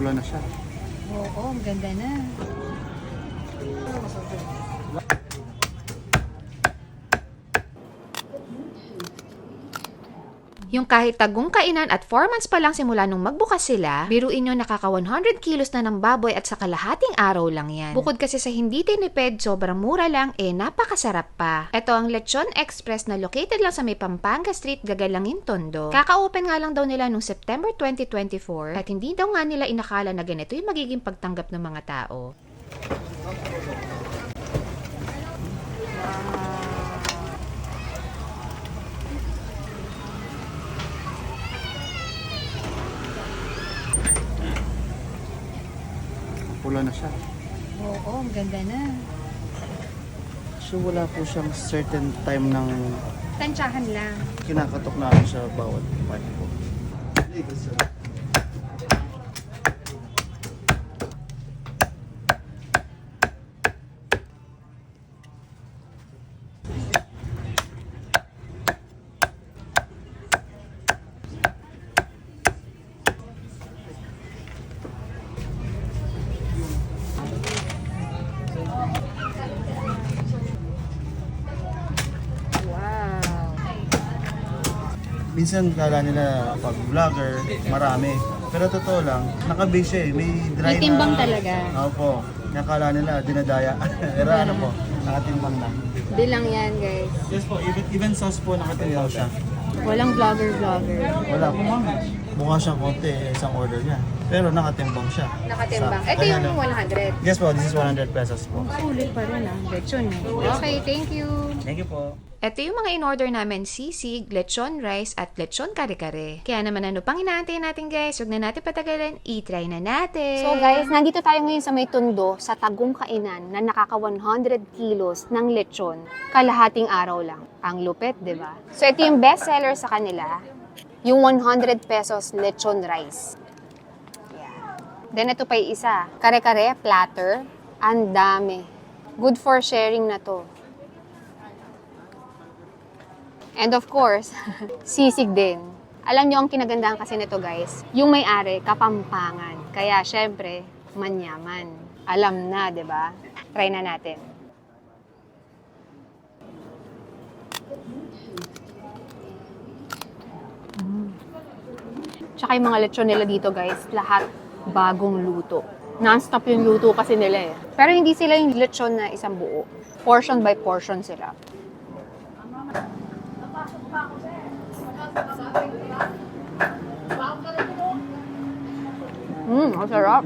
Pula na siya. Oo, ang ganda na. Yung kahit tagong kainan at 4 months pa lang simula nung magbukas sila, biruin nyo nakaka 100 kilos na ng baboy at sa kalahating araw lang yan. Bukod kasi sa hindi tinipid, sobrang mura lang, eh napakasarap pa. Ito ang Lechon Express na located lang sa may Pampanga Street, Gagalangin, Tondo. Kaka-open nga lang daw nila nung September 2024 at hindi daw nga nila inakala na ganito yung magiging pagtanggap ng mga tao. Pula na siya. Oo, ang ganda na. So wala po siyang certain time ng Tansyahan lang. kinakatok namin sa bawat part po. Wow. Minsan kala nila pag vlogger, marami. Pero totoo lang, nakabase siya eh. May dry May timbang na... talaga. Opo. Nakala nila, dinadaya. Pero ano po, nakatimbang na. Bilang yan, guys. Yes po, even, even sauce po nakatimbang siya. Walang vlogger-vlogger. Wala po ma'am. Mukha siyang konti, eh, isang order niya. Pero nakatimbang siya. Nakatimbang. Sa- Ito yung lang. 100. Yes po, this is 100 pesos po. Sulit pa rin ah. Lechon eh. Okay, thank you. Thank you po. Ito yung mga in-order namin, sisig, lechon rice, at lechon kare-kare. Kaya naman ano pang inaantay natin guys, huwag na natin patagalin, i-try na natin. So guys, nandito tayo ngayon sa may tundo sa tagong kainan na nakaka 100 kilos ng lechon kalahating araw lang. Ang lupet, di ba? So ito yung best seller sa kanila, yung 100 pesos lechon rice. Yeah. Then ito pa yung isa, kare-kare, platter, ang dami. Good for sharing na to. And of course, sisig din. Alam niyo ang kinagandahan kasi nito guys, yung may-ari, kapampangan. Kaya syempre, manyaman. Alam na, di ba? Try na natin. Tsaka yung mga lechon nila dito guys, lahat bagong luto. Non-stop yung luto kasi nila eh. Pero hindi sila yung lechon na isang buo. Portion by portion sila. Mmm, ang sarap.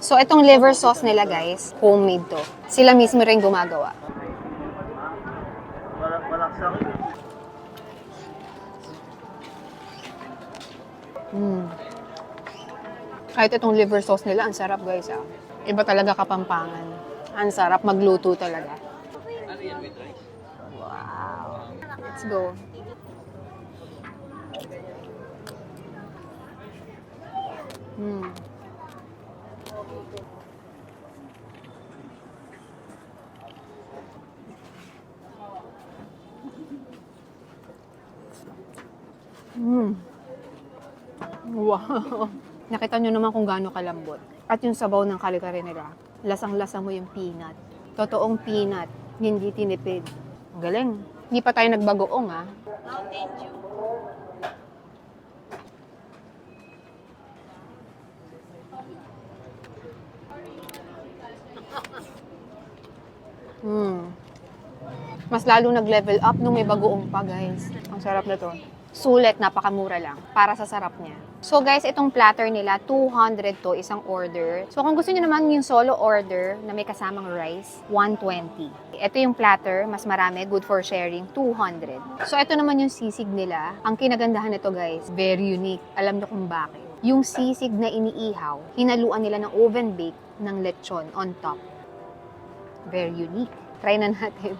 So, itong liver sauce nila, guys, homemade to. Sila mismo rin gumagawa. Walang, walang Mm. Kahit itong liver sauce nila, ang sarap, guys, ah. Iba talaga kapampangan. Ang sarap magluto talaga. Wow. Let's go. Mm. Mm. Wow. Nakita nyo naman kung gaano kalambot. At yung sabaw ng kare-kare nila, lasang-lasa mo yung peanut. Totoong peanut, hindi tinipid. Ang galing. Hindi pa tayo nagbagoong ah. Hmm. Mas lalo nag-level up nung may bagoong pa, guys. Ang sarap na to. Sulit, napakamura lang para sa sarap niya. So guys, itong platter nila, 200 to isang order. So kung gusto niyo naman yung solo order na may kasamang rice, 120. Ito yung platter, mas marami, good for sharing, 200. So ito naman yung sisig nila. Ang kinagandahan nito guys, very unique. Alam niyo kung bakit. Yung sisig na iniihaw, hinaluan nila ng oven bake ng lechon on top. Very unique. Try na natin.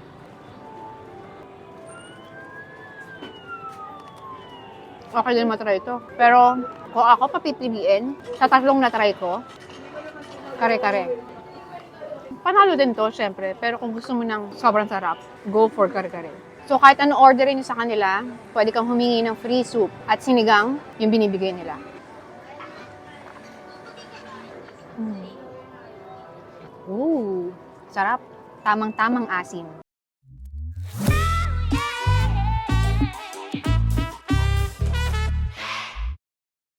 Okay din matry ito. Pero kung ako papipiliin, sa tatlong na-try ko, kare-kare. Panalo din to, syempre. Pero kung gusto mo ng sobrang sarap, go for kare-kare. So kahit ano orderin sa kanila, pwede kang humingi ng free soup at sinigang, yung binibigay nila. Ooh, sarap. Tamang-tamang asim.